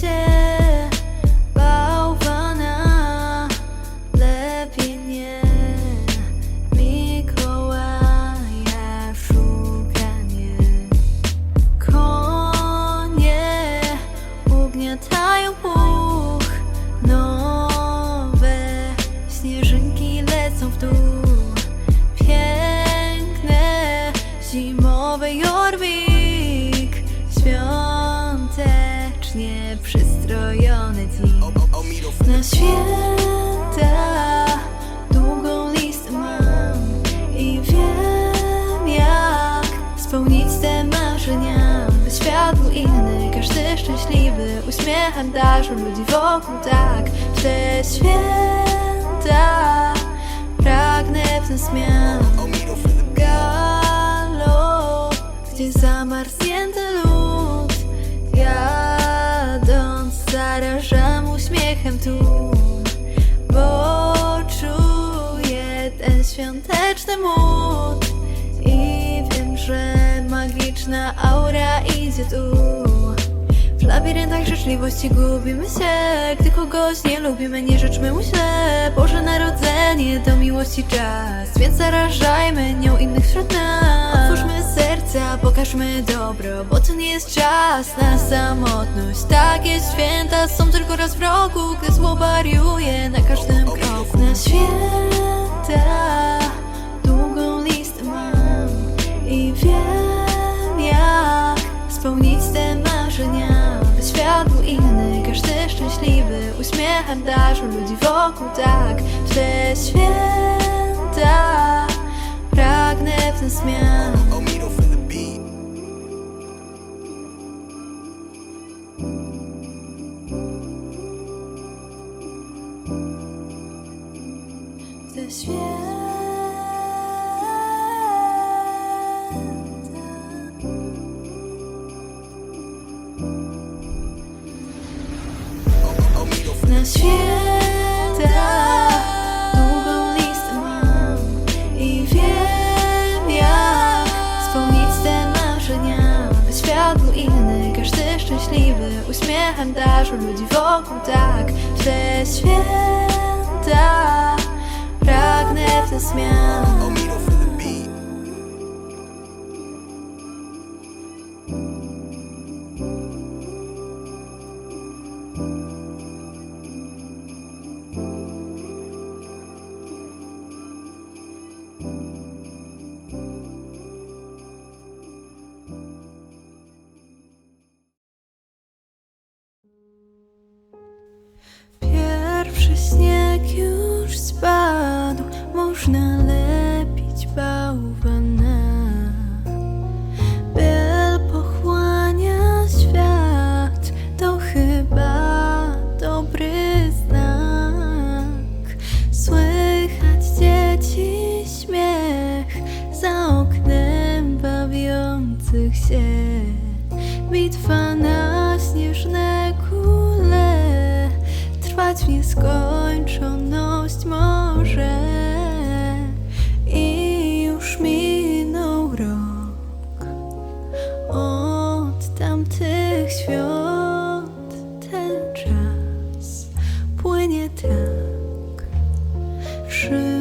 tell zakrojone dni Na święta długą listę mam I wiem jak spełnić te marzenia. By świat był inny, każdy szczęśliwy Uśmiechem darzą ludzi wokół tak. W te święta pragnę w ten zmian Galop, gdzie zamarznięty lód Jadąc zarażam uśmiechem tu Bo czuję ten świąteczny mód. I wiem, że magiczna aura idzie tu. W labiryntach życzliwości gubimy się. Gdy kogoś nie lubimy, nie życzmy mu źle Boże Narodzenie to miłości czas Więc zarażajmy nią innych wśród nas. Otwórzmy pokażmy dobro Bo to nie jest czas na samotność. Takie święta są tylko raz w roku Gdy zło wariuje na każdym kroku. Na święta długą listę mam I wiem jak spełnić te marzenia By świat był inny, każdy szczęśliwy Uśmiechem darzą ludzi wokół tak. W te święta pragnę w ten zmian Darzą ludzi wokół tak te święta. Pragnę w ten zmian się. Bitwa na śnieżne kule trwać w nieskończoność może. I już minął rok od tamtych świąt. Ten czas płynie tak szybko.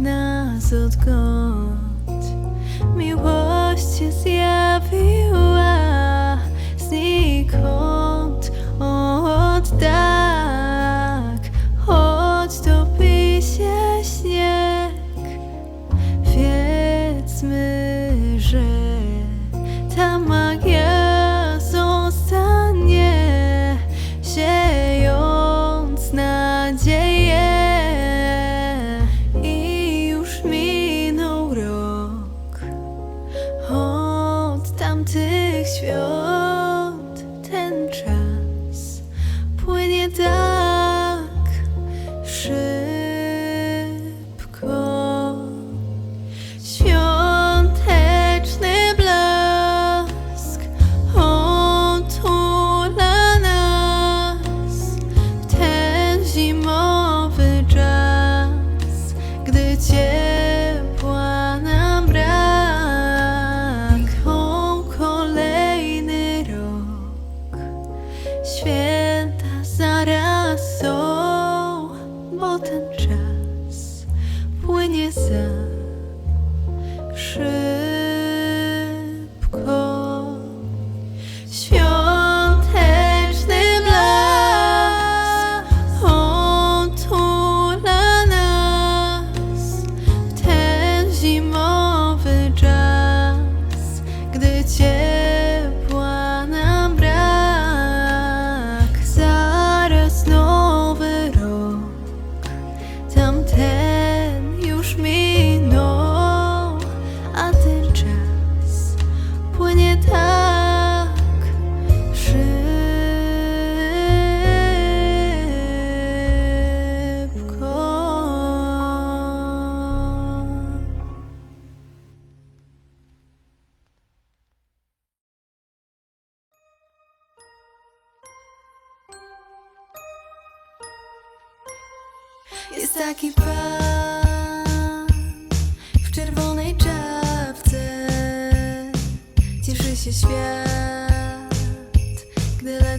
Nas odkąd miłość się zjawiła znikąd. Od tak, choć topi się śnieg, wiedzmy, że ta magia zostanie, siejąc nadzieję.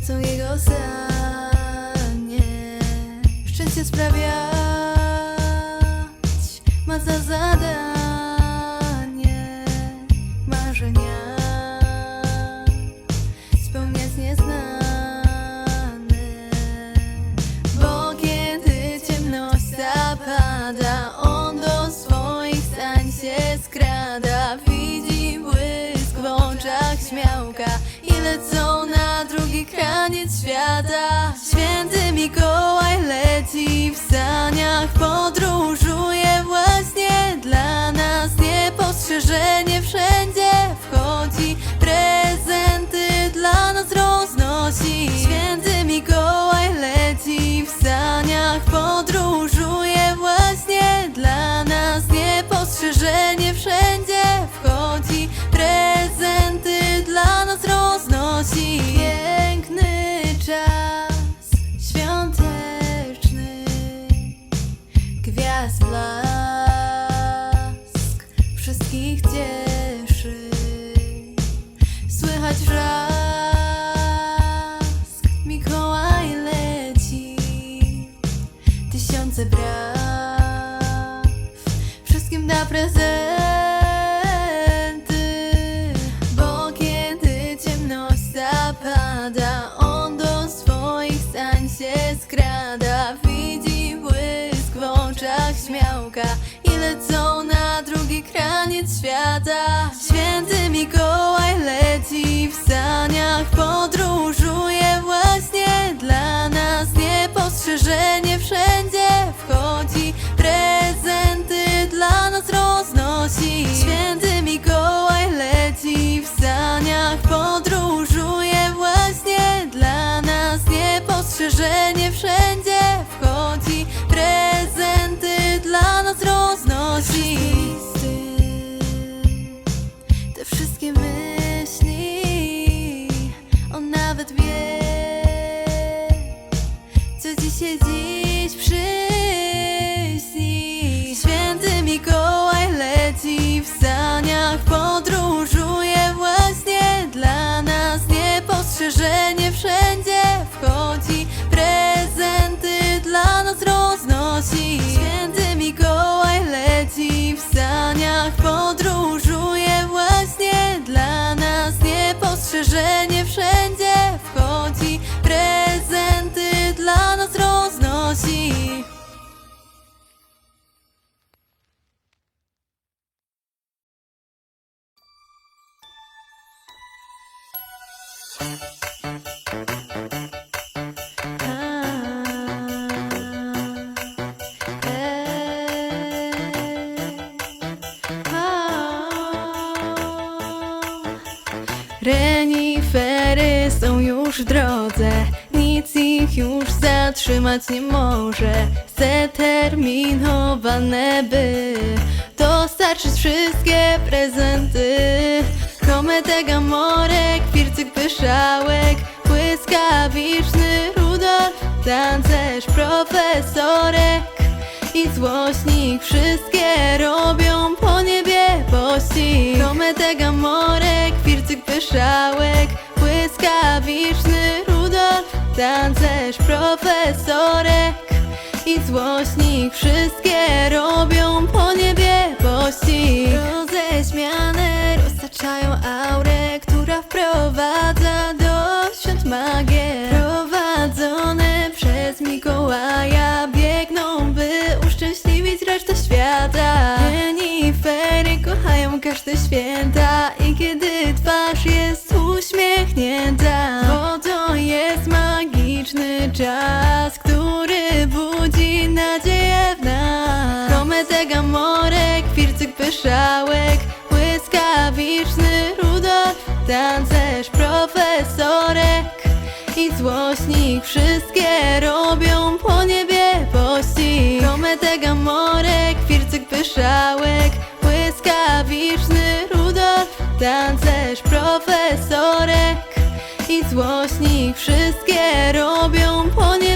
Lecą jego sanie. Szczęście sprawiać ma za zadanie marzenia spełniać nieznane. Bo kiedy ciemność zapada, on do swoich stań się skrada. Widzi błysk w oczach śmiałka i lecą kraniec świata. Święty Mikołaj leci w saniach, podróżuje właśnie dla nas. Niepostrzeżenie wszędzie wchodzi, prezenty dla nas roznosi. Święty Mikołaj leci w saniach, podróżuje właśnie dla nas. Niepostrzeżenie wszędzie wchodzi, podróżuje właśnie dla nas. Niepostrzeżenie wszędzie już w drodze, nic ich już zatrzymać nie może. Zdeterminowane by dostarczyć wszystkie prezenty. Kometę, gamorek, fircyk, pyszałek, błyskawiczny Rudolf, tancerz, profesorek i złośnik Wszystkie robią po niebie pościg Kometę, gamorek, fircyk, słyszałek Błyskawiczny Rudolf Tancerz profesorek I złośnik. Wszystkie robią po niebie pościg Roześmiane roztaczają aurę Która wprowadza do świąt magię. Prowadzone przez Mikołaja Biegną by uszczęśliwić resztę świata. Renifery kochają każde święta. I kiedy twarz jest uśmiechnięta Bo to jest magiczny czas, który budzi nadzieję w nas. Kometek, amorek, fircyk, pyszałek Błyskawiczny Rudolf, tancerz, profesorek. I złośnik Wszystkie robią po niebie Kometek, amorek, fircyk, pyszałek Błyskawiczny Rudolf, tancerz, profesorek. I złośnik Wszystkie robią po niebie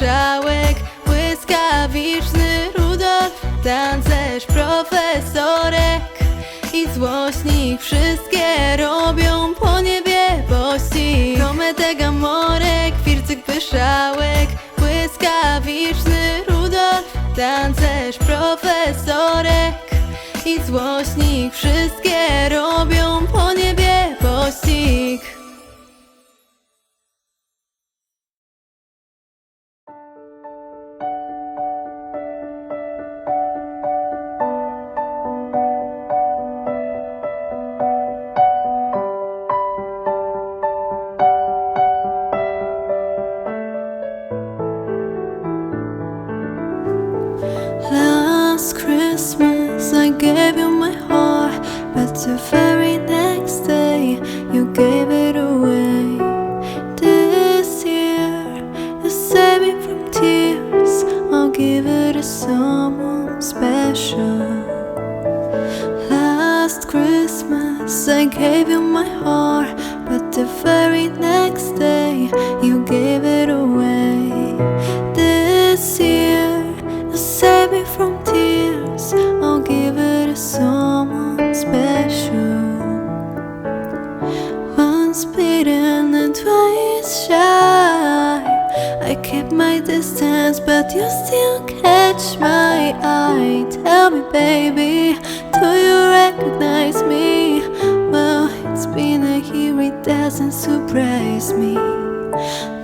pyszałek Błyskawiczny Rudolf, tancerz, profesorek. I złośnik Wszystkie robią po niebie pościg Kometek, amorek, fircyk, pyszałek Błyskawiczny Rudolf, tancerz, profesorek. I złośnik Wszystkie robią po niebie pościg I gave you my heart, but the very next day you gave it away. This year you saved me from tears. I'll give it to someone special. Once bitten and twice shy. I keep my distance, but you still catch my eye. Tell me, baby, do you recognize doesn't surprise me.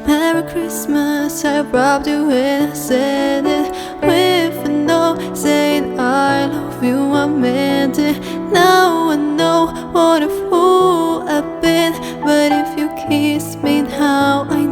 Merry Christmas, I robbed you when I said it. With a no saying I love you, I meant it. Now I know what a fool I've been. But if you kiss me now, I